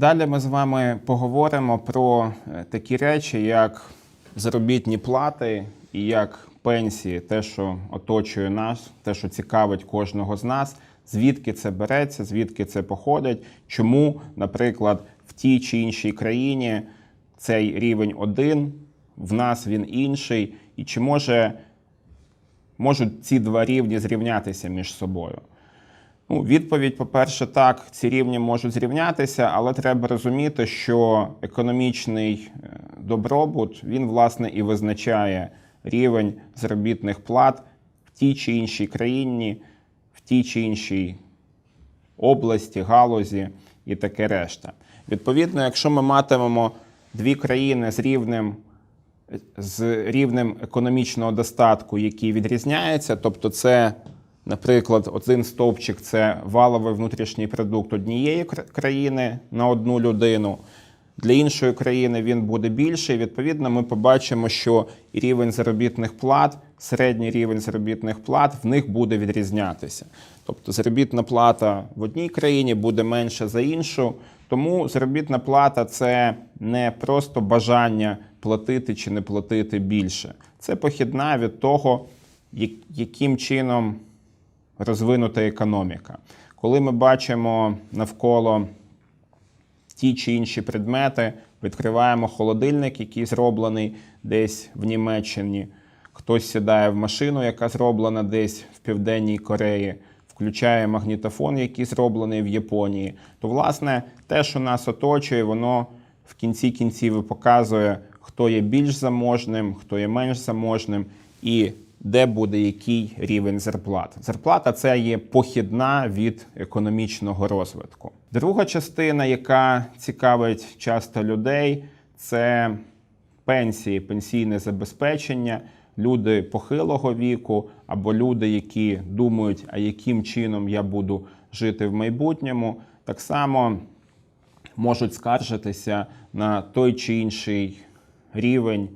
Надалі ми з вами поговоримо про е, такі речі, як заробітні плати і як пенсії, те, що оточує нас, те, що цікавить кожного з нас, звідки це береться, звідки це походить, чому, наприклад, в тій чи іншій країні цей рівень один, в нас він інший, і чи може можуть ці два рівні зрівнятися між собою. Ну, відповідь, по-перше, так, ці рівні можуть зрівнятися, але треба розуміти, що економічний е, добробут він власне і визначає рівень заробітних плат в тій чи іншій країні, в тій чи іншій області, галузі і таке решта. Відповідно, якщо ми матимемо дві країни з рівнем з рівнем економічного достатку, який відрізняється, тобто це, наприклад, один стовпчик це валовий внутрішній продукт однієї країни на одну людину. Для іншої країни він буде більший. Відповідно, ми побачимо, що рівень заробітних плат, середній рівень заробітних плат в них буде відрізнятися. Тобто заробітна плата в одній країні буде менша за іншу. Тому заробітна плата це не просто бажання платити чи не платити більше. Це похідна від того, яким чином розвинута економіка. Коли ми бачимо навколо ті чи інші предмети, відкриваємо холодильник, який зроблений десь в Німеччині. Хтось сідає в машину, яка зроблена десь в Південній Кореї, включає магнітофон, який зроблений в Японії. То, власне, те, що нас оточує, воно в кінці кінців показує, хто є більш заможним, хто є менш заможним і де буде який рівень зарплат. Зарплата це є похідна від економічного розвитку. Друга частина, яка цікавить часто людей, це пенсії, пенсійне забезпечення, люди похилого віку або люди, які думають, а яким чином я буду жити в майбутньому, так само можуть скаржитися на той чи інший рівень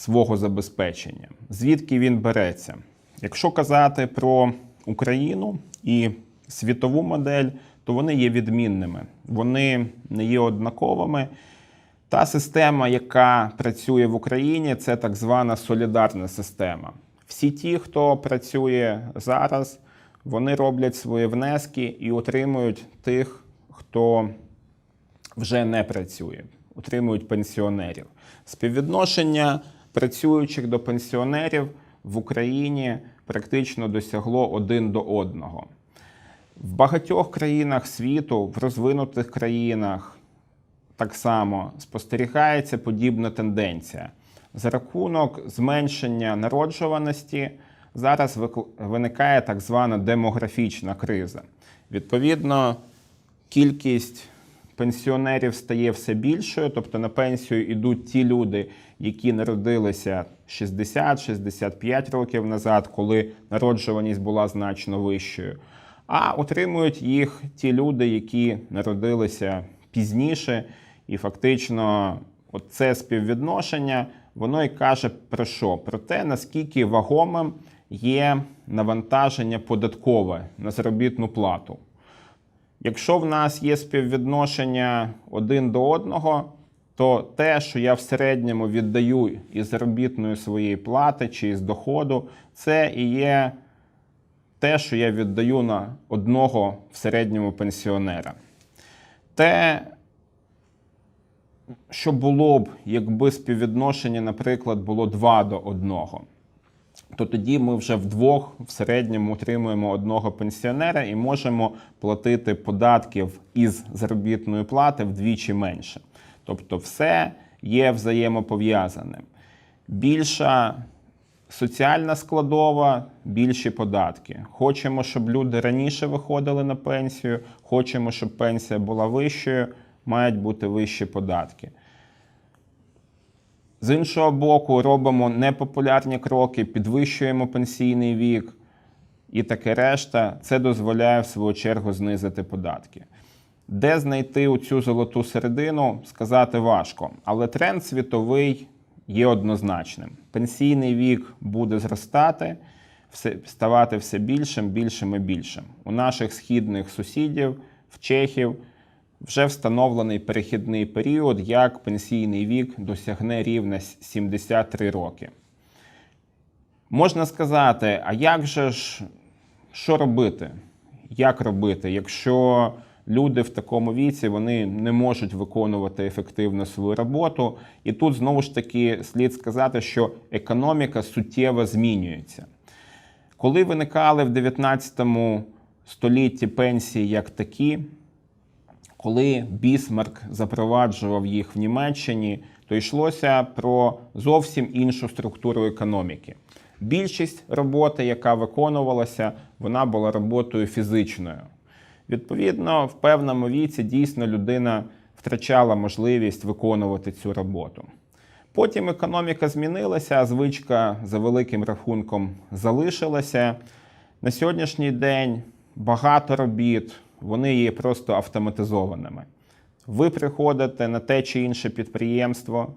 свого забезпечення. Звідки він береться? Якщо казати про Україну і світову модель, то вони є відмінними, вони не є однаковими. Та система, яка працює в Україні, це так звана солідарна система. Всі ті, хто працює зараз, вони роблять свої внески і отримують тих, хто вже не працює, утримують пенсіонерів. Співвідношення працюючих до пенсіонерів в Україні практично досягло один до одного. В багатьох країнах світу, в розвинутих країнах, так само спостерігається подібна тенденція. За рахунок зменшення народжуваності зараз виникає так звана демографічна криза. Відповідно, кількість пенсіонерів стає все більшою, тобто на пенсію йдуть ті люди, які народилися 60-65 років назад, коли народжуваність була значно вищою. А отримують їх ті люди, які народилися пізніше, і фактично це співвідношення воно і каже про що? Про те, наскільки вагомим є навантаження податкове на заробітну плату. Якщо в нас є співвідношення один до одного, то те, що я в середньому віддаю із заробітної своєї плати чи із доходу, це і є те, що я віддаю на одного в середньому пенсіонера. Те, що було б, якби співвідношення, наприклад, було 2 до 1, то тоді ми вже вдвох в середньому отримуємо одного пенсіонера і можемо платити податків із заробітної плати вдвічі менше. Тобто, все є взаємопов'язаним. Більша соціальна складова, більші податки. Хочемо, щоб люди раніше виходили на пенсію, хочемо, щоб пенсія була вищою, мають бути вищі податки. З іншого боку, робимо непопулярні кроки, підвищуємо пенсійний вік і таке решта. Це дозволяє в свою чергу знизити податки. Де знайти цю золоту середину, сказати важко. Але тренд світовий є однозначним. Пенсійний вік буде зростати, ставати все більшим, більшим і більшим. У наших східних сусідів, в чехів, вже встановлений перехідний період, як пенсійний вік досягне рівня 73 роки. Можна сказати, а як же ж що робити? Як робити, якщо люди в такому віці вони не можуть виконувати ефективно свою роботу? І тут знову ж таки слід сказати, що економіка суттєво змінюється. Коли виникали в 19 столітті пенсії як такі, коли Бісмарк запроваджував їх в Німеччині, то йшлося про зовсім іншу структуру економіки. Більшість роботи, яка виконувалася, вона була роботою фізичною. Відповідно, в певному віці дійсно людина втрачала можливість виконувати цю роботу. Потім економіка змінилася, а звичка за великим рахунком залишилася. На сьогоднішній день багато робіт, вони є просто автоматизованими. Ви приходите на те чи інше підприємство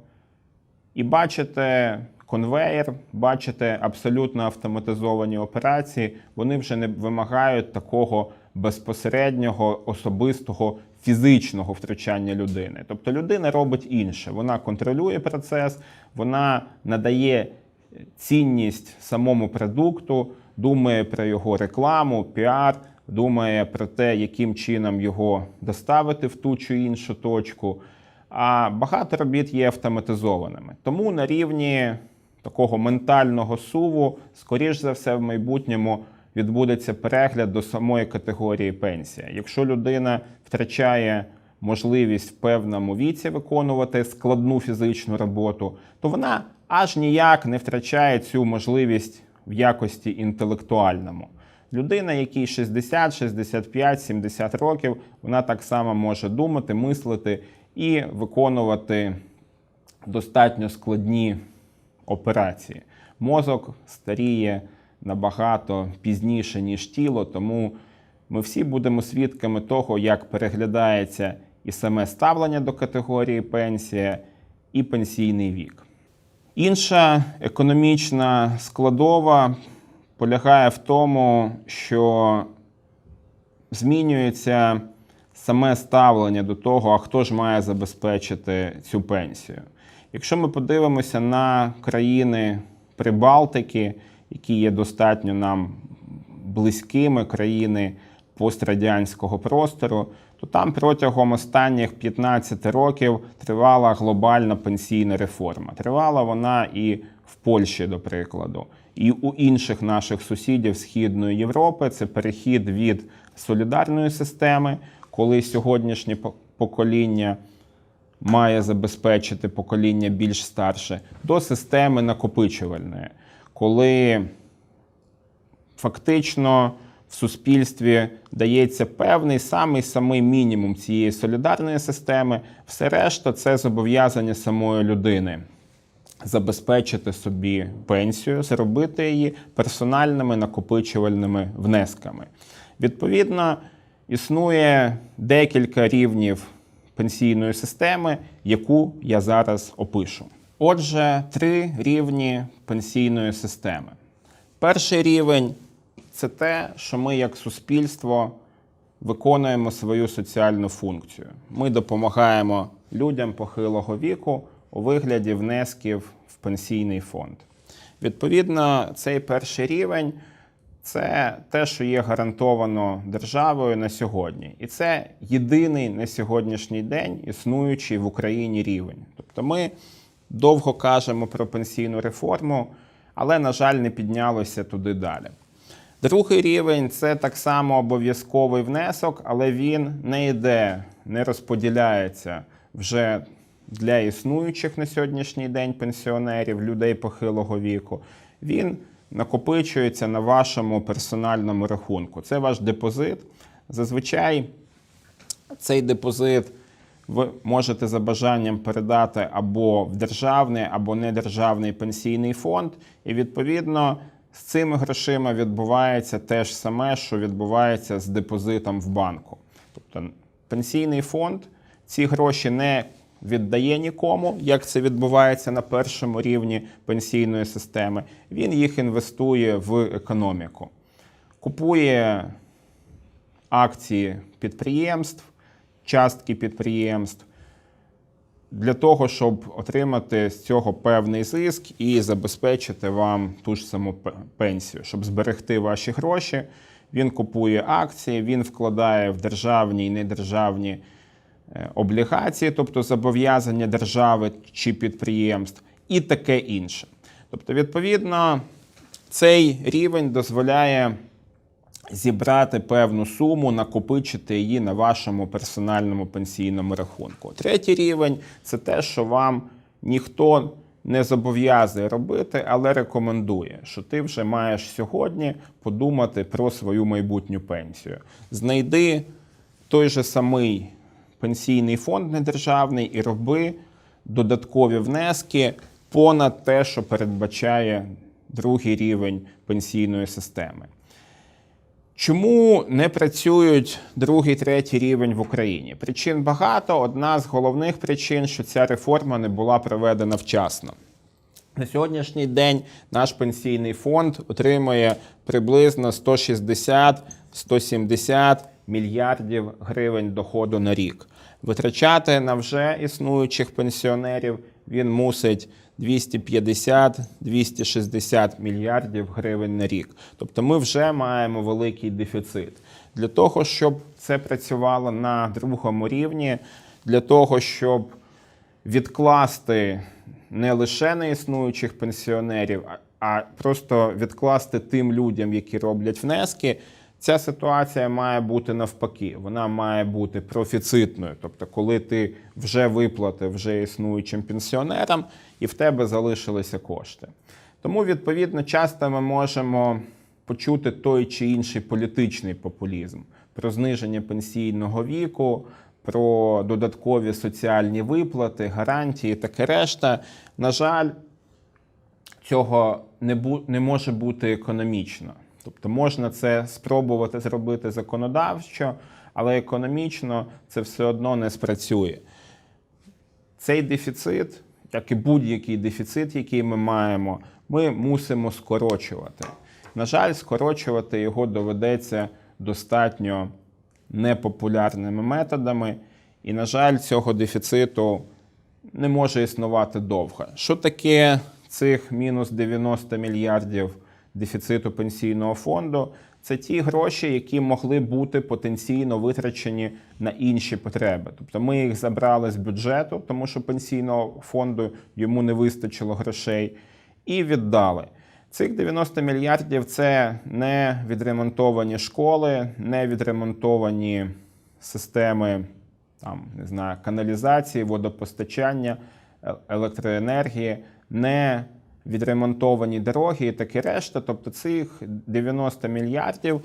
і бачите конвейер, бачите абсолютно автоматизовані операції, вони вже не вимагають такого безпосереднього, особистого, фізичного втручання людини. Тобто людина робить інше. Вона контролює процес, вона надає цінність самому продукту, думає про його рекламу, піар, думає про те, яким чином його доставити в ту чи іншу точку. А багато робіт є автоматизованими. Тому на рівні такого ментального суву, скоріш за все, в майбутньому відбудеться перегляд до самої категорії пенсія. Якщо людина втрачає можливість в певному віці виконувати складну фізичну роботу, то вона аж ніяк не втрачає цю можливість в якості інтелектуальному. Людина, якій 60, 65, 70 років, вона так само може думати, мислити і виконувати достатньо складні операції. Мозок старіє набагато пізніше, ніж тіло, тому ми всі будемо свідками того, як переглядається і саме ставлення до категорії пенсія, і пенсійний вік. Інша економічна складова полягає в тому, що змінюється саме ставлення до того, а хто ж має забезпечити цю пенсію. Якщо ми подивимося на країни Прибалтики, які є достатньо нам близькими країни пострадянського простору, то там протягом останніх 15 років тривала глобальна пенсійна реформа. Тривала вона і в Польщі, до прикладу, і у інших наших сусідів Східної Європи. Це перехід від солідарної системи, коли сьогоднішнє покоління має забезпечити покоління більш старше, до системи накопичувальної, коли фактично в суспільстві дається певний самий самий мінімум цієї солідарної системи, все решта це зобов'язання самої людини. Забезпечити собі пенсію, зробити її персональними накопичувальними внесками. Відповідно, існує декілька рівнів пенсійної системи, яку я зараз опишу. Отже, три рівні пенсійної системи. Перший рівень це те, що ми як суспільство виконуємо свою соціальну функцію. Ми допомагаємо людям похилого віку у вигляді внесків в пенсійний фонд. Відповідно, цей перший рівень це те, що є гарантовано державою на сьогодні. І це єдиний на сьогоднішній день існуючий в Україні рівень. Тобто ми довго кажемо про пенсійну реформу, але, на жаль, не піднялося туди далі. Другий рівень це так само обов'язковий внесок, але він не йде, не розподіляється вже для існуючих на сьогоднішній день пенсіонерів, людей похилого віку. Він накопичується на вашому персональному рахунку. Це ваш депозит. Зазвичай цей депозит ви можете за бажанням передати або в державний, або недержавний пенсійний фонд, і відповідно. З цими грошима відбувається те ж саме, що відбувається з депозитом в банку. Тобто пенсійний фонд ці гроші не віддає нікому, як це відбувається на першому рівні пенсійної системи. Він їх інвестує в економіку, купує акції підприємств, частки підприємств для того, щоб отримати з цього певний зиск і забезпечити вам ту ж саму пенсію, щоб зберегти ваші гроші. Він купує акції, він вкладає в державні і недержавні облігації, тобто зобов'язання держави чи підприємств, і таке інше. Тобто, відповідно, цей рівень дозволяє зібрати певну суму, накопичити її на вашому персональному пенсійному рахунку. Третій рівень це те, що вам ніхто не зобов'язує робити, але рекомендує, що ти вже маєш сьогодні подумати про свою майбутню пенсію. Знайди той же самий пенсійний фонд недержавний і роби додаткові внески понад те, що передбачає другий рівень пенсійної системи. Чому не працюють другий, третій рівень в Україні? Причин багато. Одна з головних причин, що ця реформа не була проведена вчасно. На сьогоднішній день наш пенсійний фонд отримує приблизно 160-170 мільярдів гривень доходу на рік. Витрачати на вже існуючих пенсіонерів він мусить 250-260 мільярдів гривень на рік. Тобто ми вже маємо великий дефіцит. Для того, щоб це працювало на другому рівні, для того, щоб відкласти не лише на існуючих пенсіонерів, а- просто відкласти тим людям, які роблять внески. Ця ситуація має бути навпаки, вона має бути профіцитною. Тобто, коли ти вже виплатив вже існуючим пенсіонерам, і в тебе залишилися кошти. Тому, відповідно, часто ми можемо почути той чи інший політичний популізм про зниження пенсійного віку, про додаткові соціальні виплати, гарантії, таке решта. На жаль, цього не, не може бути економічно. Тобто можна це спробувати зробити законодавчо, але економічно це все одно не спрацює. Цей дефіцит, як і будь-який дефіцит, який ми маємо, ми мусимо скорочувати. На жаль, скорочувати його доведеться достатньо непопулярними методами, і, на жаль, цього дефіциту не може існувати довго. Що таке цих мінус 90 мільярдів дефіциту пенсійного фонду? Це ті гроші, які могли бути потенційно витрачені на інші потреби. Тобто ми їх забрали з бюджету, тому що пенсійного фонду йому не вистачило грошей, і віддали. Цих 90 мільярдів це не відремонтовані школи, не відремонтовані системи там, не знаю, каналізації, водопостачання, е- електроенергії, не відремонтовані дороги і таке решта. Тобто цих 90 мільярдів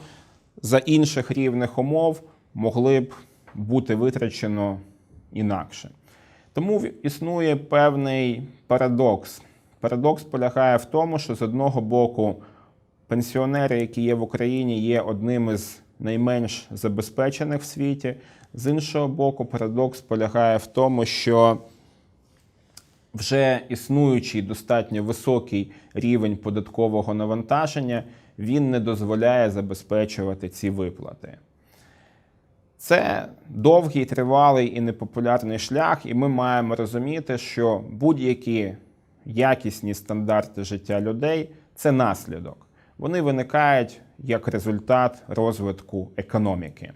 за інших рівних умов могли б бути витрачено інакше. Тому існує певний парадокс. Парадокс полягає в тому, що з одного боку пенсіонери, які є в Україні, є одним із найменш забезпечених в світі. З іншого боку, парадокс полягає в тому, що вже існуючий достатньо високий рівень податкового навантаження, він не дозволяє забезпечувати ці виплати. Це довгий, тривалий і непопулярний шлях, і ми маємо розуміти, що будь-які якісні стандарти життя людей це наслідок. Вони виникають як результат розвитку економіки.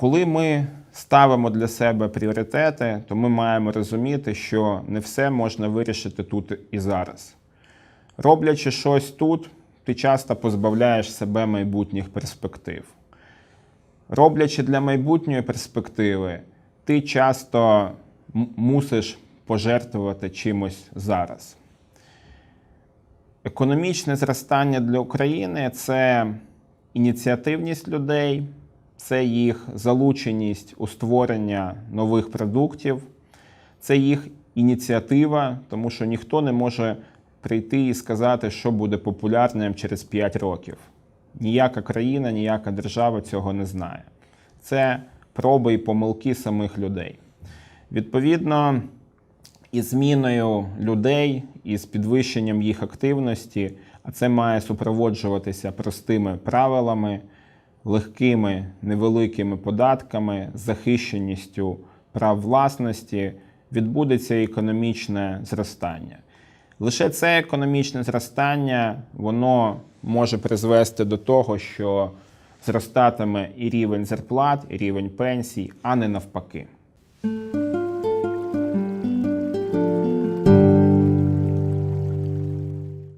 Коли ми ставимо для себе пріоритети, то ми маємо розуміти, що не все можна вирішити тут і зараз. Роблячи щось тут, ти часто позбавляєш себе майбутніх перспектив. Роблячи для майбутньої перспективи, ти часто мусиш пожертвувати чимось зараз. Економічне зростання для України це ініціативність людей, це їх залученість у створення нових продуктів, це їх ініціатива, тому що ніхто не може прийти і сказати, що буде популярним через 5 років. Ніяка країна, ніяка держава цього не знає. Це проби і помилки самих людей. Відповідно, і зміною людей, і з підвищенням їх активності, а це має супроводжуватися простими правилами, легкими невеликими податками, захищеністю прав власності відбудеться економічне зростання. Лише це економічне зростання воно може призвести до того, що зростатиме і рівень зарплат, і рівень пенсій, а не навпаки.